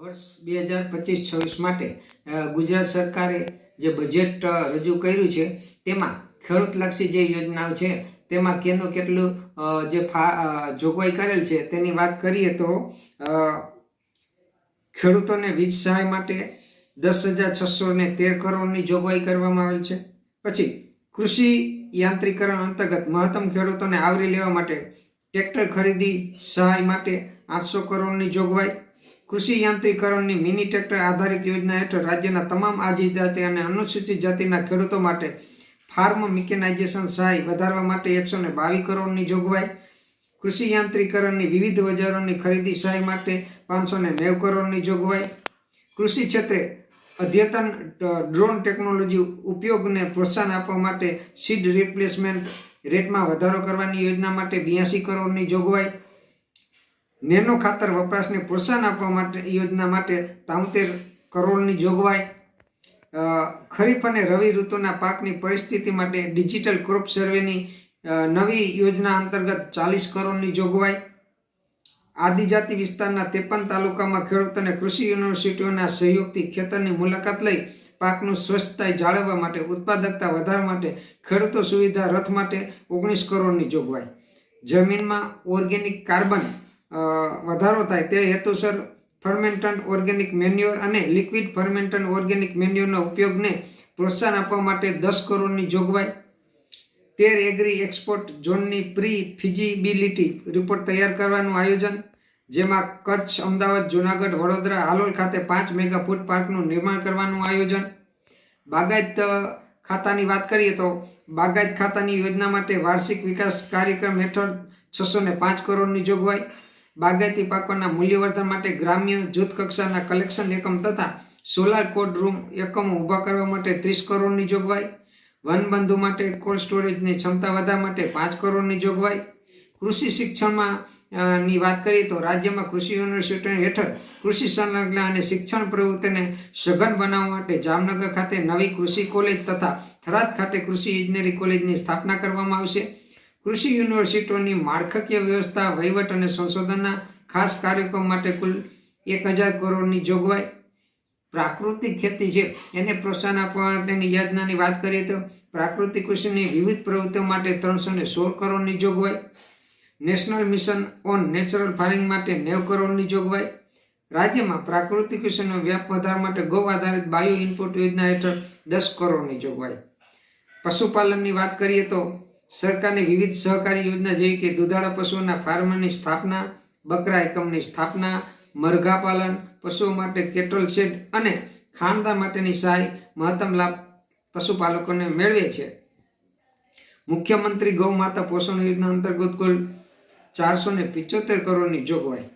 વર્ષ બે હજાર પચીસ છવ્વીસ માટે ગુજરાત સરકારે જે બજેટ રજૂ કર્યું છે, તેમાં ખેડૂતલક્ષી જે યોજનાઓ છે, તેમાં કેનું કેટલું જે ફા જોગવાઈ કરેલ છે, તેની વાત કરીએ તો ખેડૂતોને વીજ સહાય માટે દસ હજાર છસો ને તેર કરોડની જોગવાઈ કરવામાં આવેલ છે. પછી કૃષિ યાંત્રિકરણ અંતર્ગત મહત્તમ ખેડૂતોને આવરી લેવા માટે ટ્રેક્ટર ખરીદી સહાય માટે આઠસો કરોડની જોગવાઈ કૃષિ યાંત્રિકરણની મિની ટ્રેક્ટર આધારિત યોજના હેઠળ રાજ્યના તમામ આદિજાતિ અને અનુસૂચિત જાતિના ખેડૂતો માટે ફાર્મ મિકેનાઇઝેશન સહાય વધારવા માટે એકસો ને બાવીસ કરોડની જોગવાઈ. કૃષિ યાંત્રિકરણની વિવિધ બજારોની ખરીદી સહાય માટે પાંચસો ને નેવ કરોડની જોગવાઈ. કૃષિ ક્ષેત્રે અદ્યતન ડ્રોન ટેકનોલોજી ઉપયોગને પ્રોત્સાહન આપવા માટે સીડ રિપ્લેસમેન્ટ રેટમાં વધારો કરવાની યોજના માટે બ્યાસી કરોડની જોગવાઈ. નેનો ખાતર વપરાશને પ્રોત્સાહન આપવા માટે યોજના માટે તાઉતેર કરોડની જોગવાઈ ખરીફ અને રવિ ઋતુના પાકની પરિસ્થિતિ માટે ડિજિટલ ક્રોપ સર્વેની નવી યોજના અંતર્ગત ચાલીસ કરોડની જોગવાઈ. આદિજાતિ વિસ્તારના ત્રેપન તાલુકામાં ખેડૂતોને કૃષિ યુનિવર્સિટીઓના સહયોગથી ખેતરની મુલાકાત લઈ પાકનું સ્વચ્છતા જાળવવા માટે, ઉત્પાદકતા વધારવા માટે, ખેડૂતો સુવિધા રથ માટે ઓગણીસ કરોડની જોગવાઈ. જમીનમાં ઓર્ગેનિક કાર્બન વધારો થાય તે હેતુસર ફર્મેન્ટન ઓર્ગેનિક મેન્યુર અને લિક્વિડ ફર્મેન્ટન ઓર્ગેનિક મેન્યોરના ઉપયોગને પ્રોત્સાહન આપવા માટે દસ કરોડની જોગવાઈ. તેર એગ્રી એક્સપોર્ટ ઝોનની પ્રી ફિઝિબિલિટી રિપોર્ટ તૈયાર કરવાનું આયોજન, જેમાં કચ્છ, અમદાવાદ, જુનાગઢ, વડોદરા, હાલોલ ખાતે પાંચ મેગા ફૂડ પાર્કનું નિર્માણ કરવાનું આયોજન. બાગાયત ખાતાની વાત કરીએ તો બાગાયત ખાતાની યોજના માટે વાર્ષિક વિકાસ કાર્યક્રમ હેઠળ છસો ને પાંચ કરોડની જોગવાઈ. બાગાયતી પાકોના મૂલ્યવર્ધન માટે ગ્રામ્ય જૂથ કક્ષાના કલેક્શન એકમ તથા સોલાર કોડ રૂમ એકમો ઊભા કરવા માટે ત્રીસ કરોડની જોગવાઈ. વનબંધુ માટે કોલ્ડ સ્ટોરેજની ક્ષમતા વધારવા માટે પાંચ કરોડની જોગવાઈ. કૃષિ શિક્ષણમાં ની વાત કરીએ તો રાજ્યમાં કૃષિ યુનિવર્સિટી હેઠળ કૃષિ સંલગ્ન અને શિક્ષણ પ્રવૃત્તિને સઘન બનાવવા માટે જામનગર ખાતે નવી કૃષિ કોલેજ તથા થરાદ ખાતે કૃષિ ઇજનેરી કોલેજની સ્થાપના કરવામાં આવશે. કૃષિ યુનિવર્સિટીઓની માળખાકીય વ્યવસ્થા, વહીવટ અને સંશોધનના ખાસ કાર્યક્રમ માટે કુલ એક હજાર કરોડની જોગવાઈ. પ્રાકૃતિક ખેતી છે, એને પ્રોત્સાહન આપવા માટેની યોજનાની વાત કરીએ તો પ્રાકૃતિક કૃષિની વિવિધ પ્રવૃત્તિઓ માટે ત્રણસો ને સોળ કરોડની જોગવાઈ. National mission on natural farming માટે નેવ કરોડની જોગવાઈ. રાજ્યમાં પ્રાકૃતિક કૃષિનો વ્યાપ વધારવા માટે ગૌ આધારિત બાયો ઇનપુટ યોજના હેઠળ દસ કરોડની જોગવાઈ. પશુપાલનની વાત કરીએ તો સરકારની વિવિધ સહકારી યોજના જેવી કે દુધાળા પશુઓના ફાર્મની સ્થાપના, બકરા એકમની સ્થાપના, મરઘા પાલન, પશુઓ માટે કેટલ શેડ અને ખાનદા માટેની સહાય મહત્તમ લાભ પશુપાલકોને મેળવે છે. મુખ્યમંત્રી ગૌ માતા પોષણ યોજના અંતર્ગત કુલ ચારસો ને પિચોતેર કરોડની જોગવાઈ.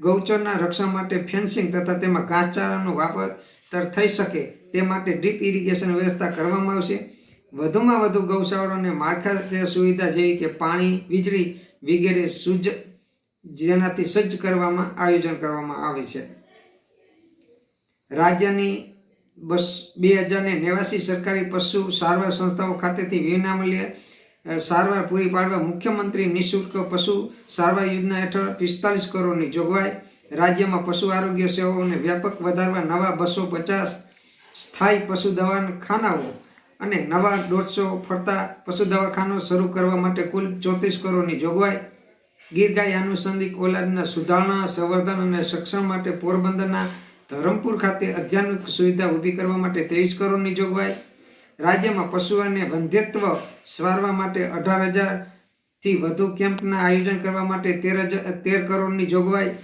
ગૌચરના રક્ષણ માટે ફેન્સિંગ તથા તેમાં ઘાસચારાનો વાપર થઈ શકે તે માટે ડ્રીપ ઇરિગેશન વ્યવસ્થા કરવામાં આવશે. વધુમાં વધુ ગૌશાળાઓને માળખાકીય સુવિધા જેવી કે પાણી, વીજળી વગેરે સુજ જેનાથી સજ્જ કરવામાં, આયોજન કરવામાં આવે છે. રાજ્યની બસ બે હજાર નેવાસી સરકારી પશુ સારવાર સંસ્થાઓ ખાતેથી વિનામૂલ્યે સારવાર પૂરી પાડવા મુખ્યમંત્રી નિઃશુલ્ક પશુ સારવાર યોજના હેઠળ પિસ્તાલીસ કરોડની જોગવાઈ. રાજ્યમાં પશુ આરોગ્ય સેવાઓને વ્યાપક વધારવા નવા બસો પચાસ સ્થાયી પશુ દવાખાનાઓ અને નવા દોઢસો ફરતા પશુ દવાખાનો શરૂ કરવા માટે કુલ ચોત્રીસ કરોડની જોગવાઈ. ગીર ગાય આનુષંગિક ઓલાદના સુધારણા, સંવર્ધન અને સક્ષમ માટે પોરબંદરના ધરમપુર ખાતે અધ્યાત્મિક સુવિધા ઊભી કરવા માટે ત્રેવીસ કરોડની જોગવાઈ. રાજ્યમાં પશુ અને વંધ્યત્વ સ્વારવા માટે અઢાર હજારથી વધુ કેમ્પના આયોજન કરવા માટે તેર હજાર તેર કરોડની જોગવાઈ.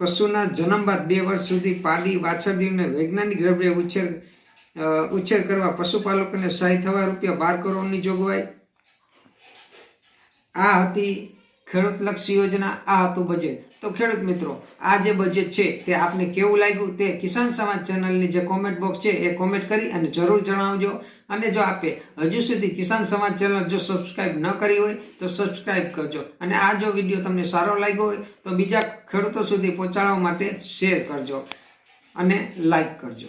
પશુના જન્મ બાદ બે વર્ષ સુધી પાડી વાછરદીવને વૈજ્ઞાનિક દ્રવ્ય ઉછેર ઉછેર કરવા પશુપાલકોને સહાય થવા રૂપિયા બાર કરોડની જોગવાઈ. આ હતી ખેડૂતલક્ષી યોજના, આ હતું બજેટ તો ખેડૂત મિત્રો, આ જે બજેટ છે તે આપને કેવું લાગ્યું તે કિસાન સમાજ ચેનલની જે કોમેન્ટ બોક્સ છે એ કોમેન્ટ કરી અને જરૂર જણાવજો. અને જો આપે હજુ સુધી કિસાન સમાજ ચેનલ જો સબસ્ક્રાઇબ ન કરી હોય તો સબસ્ક્રાઇબ કરજો. અને આ જો વીડિયો તમને સારો લાગ્યો હોય તો બીજા ખેડૂતો સુધી પહોંચાડવા માટે શેર કરજો અને લાઈક કરજો.